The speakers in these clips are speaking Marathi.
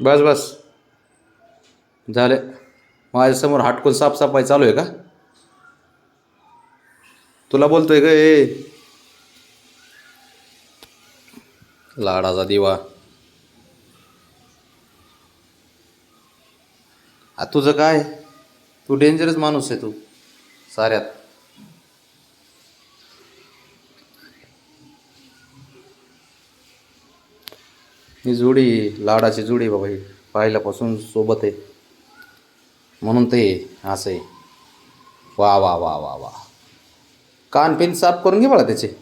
बस बस. झाले. माझ्यासमोर हाटकून साफसफाई चालू आहे का? तुला बोलतोय ग ए. लाडाचा दिवा. आ तुझं काय? तू डेंजरस माणूस आहे तू. साऱ्यात. ही जोडी लाडाची जोडी बाबा ही पाहिल्यापासून सोबत आहे. म्हणून ते असं आहे. वा वा वा वा वा. कान पिन साफ करून घे मला त्याचे.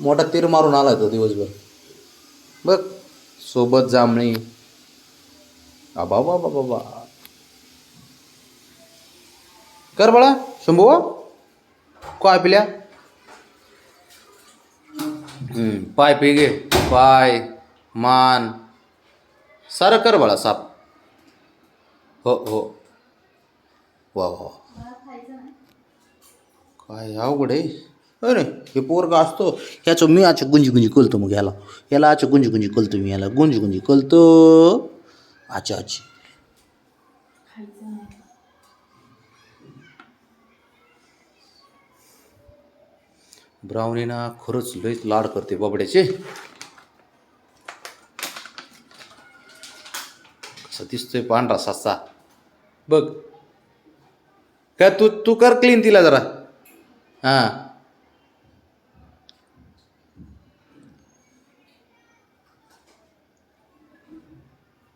मोठा तीर मारून आला तो दिवसभर. बघ सोबत जांभळी. आबा बाबा बाबा कर बाळा शंभू हो. काय पिल्या? पाय पी घे पाय. मान. सारं कर बाळा साप. हो हो. वा वा काय अवघड आहे. अरे हे पोरगा असतो. ह्याचं मी अच्छा गुंजी गुंजी कलतो मग ह्याला ह्याला अच्छा गुंजी गुंजी कलतो मी ह्याला गुंजी गुंजी कलतो अच्छा आची ब्राउनी ना खरंच लईच लाड करते बाबड्याचे. असं दिसतोय पांढरा ससा बघ. काय तू तू कर क्लीन तिला जरा. हां.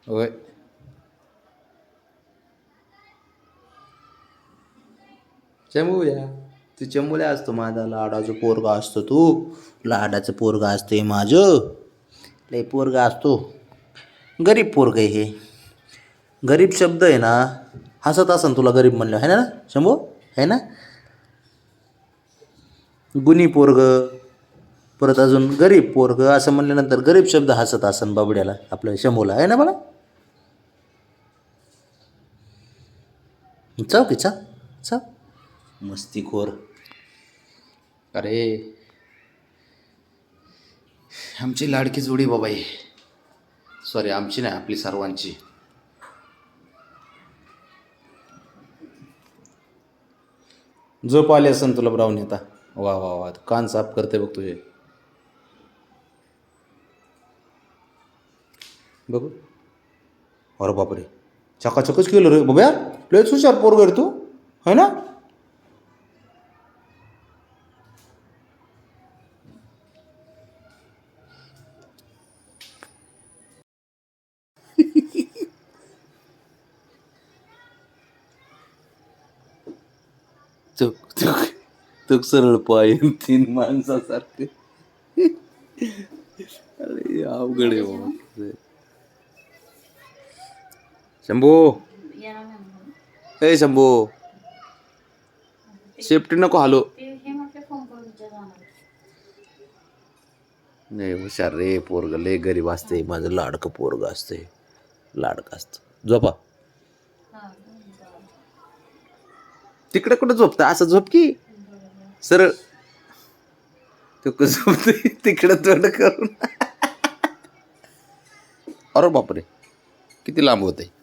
होय. चमूया तू चमूल्या असतो माझा. लाडाचं पोरगा असतो तू. लाडाचं पोरगा असते माझं. लय पोरगा असतो. गरीब पोरग आहे हे. गरीब शब्द आहे ना हसत असन तुला गरीब म्हणलं आहे ना शंभू? आहे ना? गुणी पोरग परत अजून गरीब पोरग असं म्हणल्यानंतर गरीब शब्द हसत असन बाबड्याला आपल्या शंभूला आहे ना मला चाव की चाव चाव. मस्तीखोर अरे आमची लाडकी जोडी बाबा सॉरी आमची नाही आपली सर्वांची. झोप आली असन तुला ब्राऊन येता वा वा वा. कान साफ करते बघ तुझे. बघू. अरे बापरे. चकाचकच केलं रे. बाब्या लयच हुशार पोरग रे तू. है ना? सरळ पाय तीन माणसासारखे. अरे अवघड आहे शंभू. ए शंभू. सेफ्टी नको हालो. नाही हुशार रे पोरग लय गरीब असते माझं लाडकं पोरग असते लाडकं असतं. झोपा. तिकडे कुठं झोपतं? असं झोप की? सरळ. तू कसं तिकडं तोंड करून. अरे बापरे. किती लांब होते